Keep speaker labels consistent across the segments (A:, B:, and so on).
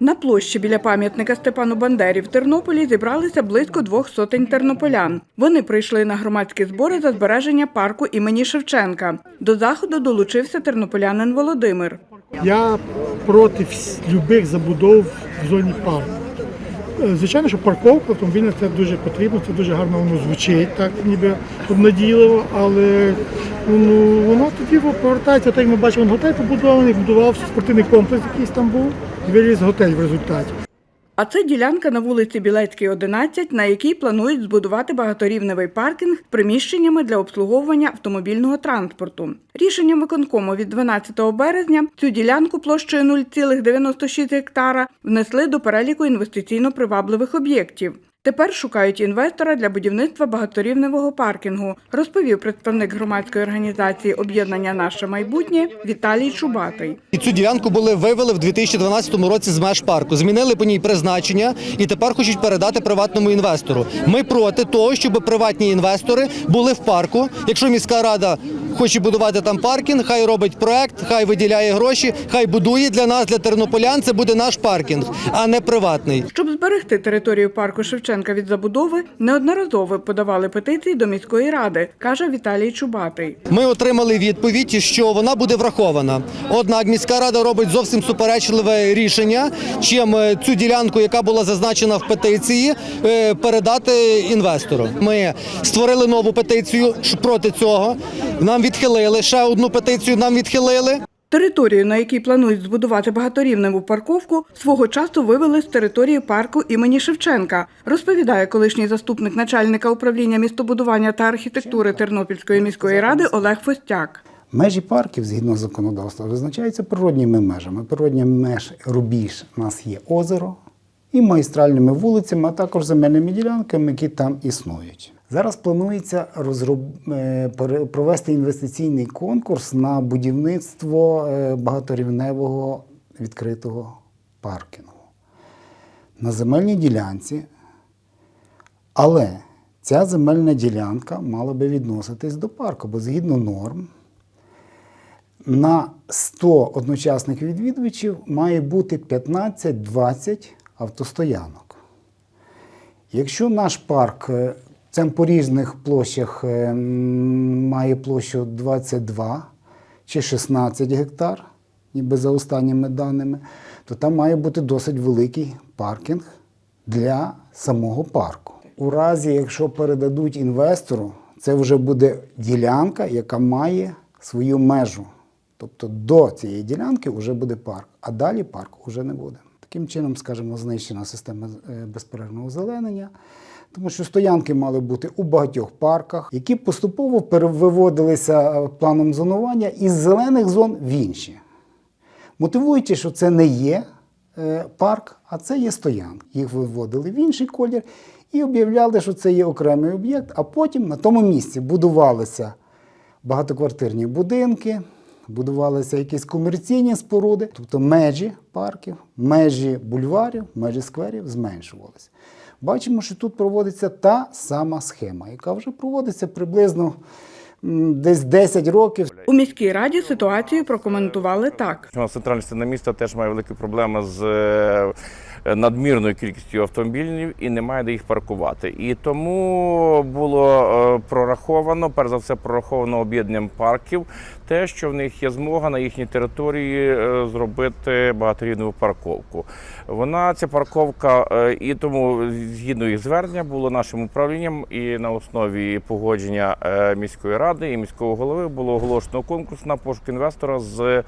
A: На площі біля пам'ятника Степану Бандері в Тернополі зібралися близько двох сотень тернополян. Вони прийшли на громадські збори за збереження парку імені Шевченка. До заходу долучився тернополянин Володимир.
B: Я проти любих забудов в зоні парку. Е, Звичайно, що парковка автомобільна це дуже потрібно, це дуже гарно воно звучить, так ніби обнадійливо, але ну, воно тоді повертається, так як ми бачимо, готель побудований, будувався спортивний комплекс, якийсь там був, і виріс готель в результаті.
A: А це ділянка на вулиці Білецькій, 11, на якій планують збудувати багаторівневий паркінг приміщеннями для обслуговування автомобільного транспорту. Рішенням виконкому від 12 березня цю ділянку площею 0,96 гектара внесли до переліку інвестиційно привабливих об'єктів. Тепер шукають інвестора для будівництва багаторівневого паркінгу, розповів представник громадської організації Об'єднання Наше майбутнє Віталій Чубатий.
C: І цю ділянку були вивели в 2012 році з меж парку. Змінили по ній призначення і тепер хочуть передати приватному інвестору. Ми проти того, щоб приватні інвестори були в парку. Якщо міська рада хоче будувати там паркінг, хай робить проект, хай виділяє гроші, хай будує для нас, для тернополян. Це буде наш паркінг, а не приватний.
A: Щоб зберегти територію парку Шевченка від забудови, неодноразово подавали петиції до міської ради, каже Віталій Чубатий.
C: Ми отримали відповідь, що вона буде врахована. Однак міська рада робить зовсім суперечливе рішення, чим е, цю ділянку, яка була зазначена в петиції, е, передати інвестору. Ми створили нову петицію проти цього. Нам відхилили ще одну петицію. Нам відхилили.
A: Територію, на якій планують збудувати багаторівневу парковку, свого часу вивели з території парку імені Шевченка, розповідає колишній заступник начальника управління містобудування та архітектури Тернопільської міської ради Олег Фостяк.
D: Межі парків згідно законодавства визначаються природніми межами. Природні меж рубіж у нас є озеро і магістральними вулицями, а також земельними ділянками, які там існують. Зараз планується розроб... е, провести інвестиційний конкурс на будівництво е, багаторівневого відкритого паркінгу на земельній ділянці але ця земельна ділянка мала би відноситись до парку, бо згідно норм на 100 одночасних відвідувачів має бути 15-20 автостоянок. Якщо наш парк е, в цемпоріжних площах е, має площу 22 чи 16 гектар, ніби за останніми даними, то там має бути досить великий паркінг для самого парку. У разі, якщо передадуть інвестору, це вже буде ділянка, яка має свою межу. Тобто до цієї ділянки вже буде парк, а далі парку вже не буде. Таким чином, скажімо, знищена система е, безперервного озеленення, тому що стоянки мали бути у багатьох парках, які поступово перевиводилися е, планом зонування із зелених зон в інші. Мотивуючи, що це не є е, парк, а це є стоянка. Їх виводили в інший колір і об'являли, що це є окремий об'єкт, а потім на тому місці будувалися багатоквартирні будинки, будувалися якісь комерційні споруди, тобто межі парків, межі бульварів, межі скверів зменшувалися. Бачимо, що тут проводиться та сама схема, яка вже проводиться приблизно десь 10 років.
A: У міській раді ситуацію прокоментували так.
E: У нас центральна частина міста теж має великі проблеми з е, надмірною кількістю автомобілів і немає де їх паркувати. І тому було е, прораховано, перш за все, прораховано об'єднанням парків, те, що в них є змога на їхній території е, зробити багаторівневу парковку. Вона ця парковка, е, і тому згідно їх звернення було нашим управлінням і на основі погодження е, міської ради і міського голови було оголошено конкурс на пошук інвестора з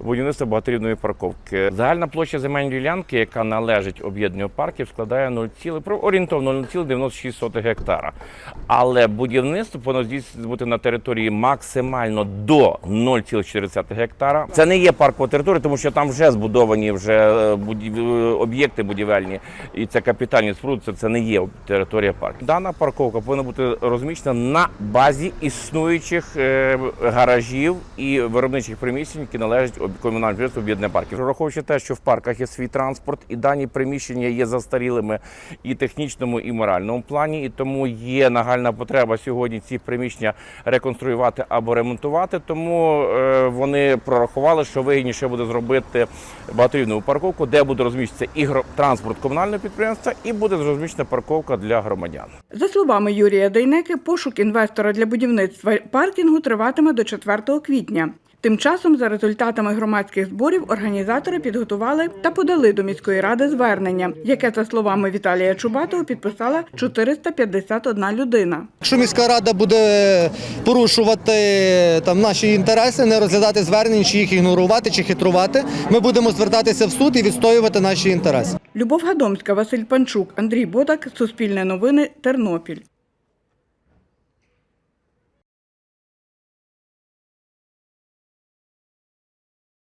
E: будівництва багаторівної парковки. Загальна площа земельної ділянки, яка належить об'єднанню парків, складає 0, про- орієнтовно 0,96 гектара. Але будівництво повинно здійснювати бути на території максимально до 0,4 гектара. Це не є паркова територія, тому що там вже збудовані вже е, будів- е, об'єкти будівельні, і це капітальні споруди, це, це не є територія парку. Дана парковка повинна бути розміщена на базі існуючих е, гаражів і виробничих приміщень, які належать комунальному підприємству об'єднання парків. Враховуючи те, що в парках є свій транспорт, і дані приміщення є застарілими і технічному, і моральному плані, і тому є нагальна потреба сьогодні ці приміщення реконструювати або ремонтувати. Тому тому е, вони прорахували, що вигідніше буде зробити багаторівну парковку, де буде розміщитися і транспорт комунального підприємства, і буде розміщена парковка для громадян.
A: За словами Юрія Дейнеки, пошук інвестора для будівництва паркінгу триватиме до 4 квітня. Тим часом, за результатами громадських зборів, організатори підготували та подали до міської ради звернення, яке, за словами Віталія Чубатова, підписала 451 людина.
C: Якщо міська рада буде порушувати там наші інтереси, не розглядати звернень, чи їх ігнорувати, чи хитрувати, ми будемо звертатися в суд і відстоювати наші інтереси.
A: Любов Гадомська, Василь Панчук, Андрій Бодак, Суспільне новини, Тернопіль.